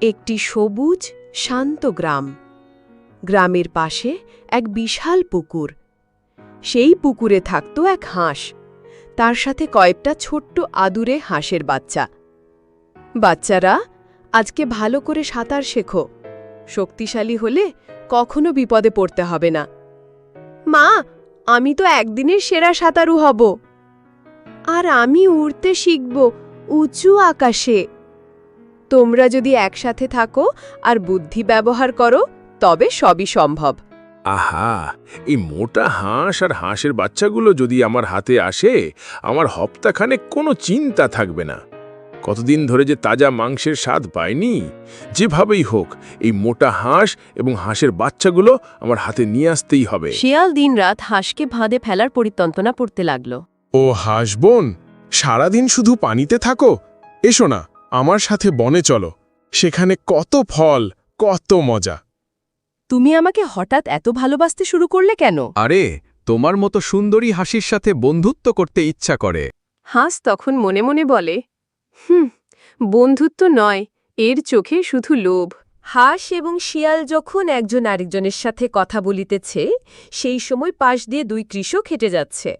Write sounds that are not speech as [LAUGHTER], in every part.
একটি সবুজ, শান্ত গ্রাম। গ্রামের পাশে এক বিশাল পুকুর। সেই পুকুরে থাকত এক হাঁস। তার সাথে কয়েকটা ছোট্ট আদুরে হাঁসের বাচ্চা। বাচ্চারা, আজকে ভালো করে সাঁতার শেখো। শক্তিশালী হলে কখনো বিপদে পড়তে হবে না। মা, আমি তো একদিনের সেরা সাঁতারু হব। আর আমি উড়তে শিখব উঁচু আকাশে। তোমরা যদি একসাথে থাকো আর বুদ্ধি ব্যবহার করো তবে সবই সম্ভব। আহা এই মোটা হাঁস আর হাঁসের বাচ্চাগুলো যদি আমার হাতে আসে আমার হপ্তাখানে কোনো চিন্তা থাকবে না। কতদিন ধরে যে তাজা মাংসের স্বাদ পাইনি যেভাবেই হোক এই মোটা হাঁস এবং হাঁসের বাচ্চাগুলো আমার হাতে নিয়ে আসতেই হবে। শিয়াল দিনরাত হাঁসকে ভাঁদে ফেলার পরিতন্তনা পড়তে লাগল। ও হাঁস বোন সারাদিন শুধু পানিতে থাকো? এসো না। আমার সাথে বনে চলো। সেখানে কত ফল কত মজা। তুমি আমাকে হঠাৎ এত ভালোবাসতে শুরু করলে কেন? আরে তোমার মতো সুন্দরী হাসির সাথে বন্ধুত্ব করতে ইচ্ছা করে। হাঁস তখন মনে মনে বলে হুম বন্ধুত্ব নয় এর চোখে শুধু লোভ। হাঁস এবং শিয়াল যখন একজন আরেকজনের সাথে কথা বলিতেছে সেই সময় পাশ দিয়ে দুই কৃষক হেঁটে যাচ্ছে।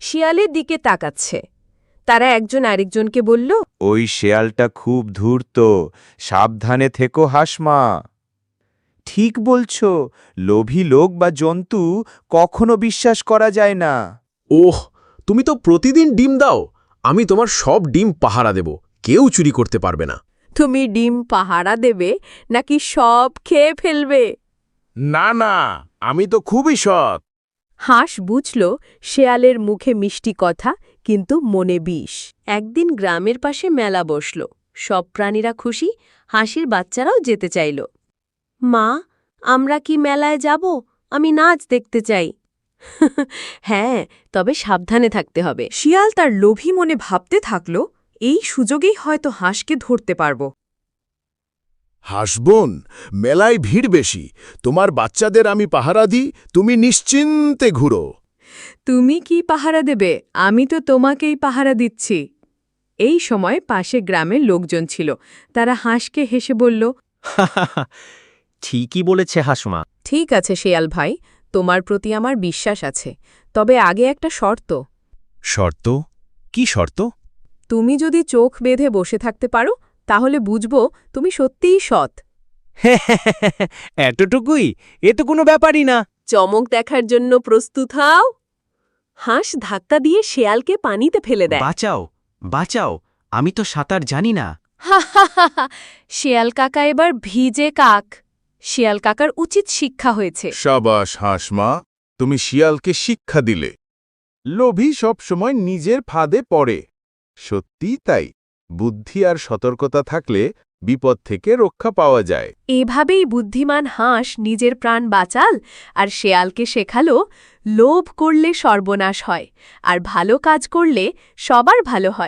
শিয়ালের দিকে তাকাচ্ছে। তারা একজন আরেকজনকে বলল ওই শেয়ালটা খুব ধূর্ত সাবধানে থেকো হাসমা। ঠিক বলছ লোভী লোক বা জন্তু কখনো বিশ্বাস করা যায় না। ওহ তুমি তো প্রতিদিন ডিম দাও আমি তোমার সব ডিম পাহারা দেব কেউ চুরি করতে পারবে না। তুমি ডিম পাহারা দেবে নাকি সব খেয়ে ফেলবে? না না আমি তো খুবই সৎ। হাঁস বুঝল শেয়ালের মুখে মিষ্টি কথা কিন্তু মনে বিষ। একদিন গ্রামের পাশে মেলা বসল। সব প্রাণীরা খুশি, হাসির বাচ্চারাও যেতে চাইল। মা, আমরা কি মেলায় যাব? আমি নাচ দেখতে চাই। [LAUGHS] হ্যাঁ তবে সাবধানে থাকতে হবে। শিয়াল তার লোভী মনে ভাবতে থাকল, এই সুযোগেই হয়তো হাঁসকে ধরতে পারব। হাসবোন মেলায় ভিড় বেশি। তোমার বাচ্চাদের আমি পাহারা দিই, তুমি নিশ্চিন্তে ঘুরো। তুমি কি পাহারা দেবে? আমি তো তোমাকেই পাহারা দিচ্ছি। এই সময় পাশে গ্রামের লোকজন ছিল। তারা হাঁসকে হেসে বলল ঠিকই বলেছে হাসমা। ঠিক আছে শেয়াল ভাই তোমার প্রতি আমার বিশ্বাস আছে। তবে আগে একটা শর্ত। শর্ত? কি শর্ত? তুমি যদি চোখ বেঁধে বসে থাকতে পারো তাহলে বুঝব তুমি সত্যিই সৎ। [LAUGHS] এতটুকুই? এ তো কোনো ব্যাপারই না। চমক দেখার জন্য প্রস্তুত হও। হাঁস ধাক্কা দিয়ে শেয়ালকে পানিতে ফেলে দেয়। বাঁচাও বাঁচাও আমি তো সাঁতার জানি না। শিয়াল কাকা এবার ভিজে কাক। শিয়াল কাকার উচিত শিক্ষা হয়েছে। সাবাস হাসমা তুমি শিয়ালকে শিক্ষা দিলে। লোভী সব সময় নিজের ফাঁদে পড়ে। সত্যি তাই বুদ্ধি আর সতর্কতা থাকলে বিপদ থেকে রক্ষা পাওয়া যায়। এভাবেই বুদ্ধিমান হাঁস নিজের প্রাণ বাঁচাল আর শেয়ালকে শেখালো, লোভ করলে সর্বনাশ হয়, আর ভালো কাজ করলে সবার ভালো হয়।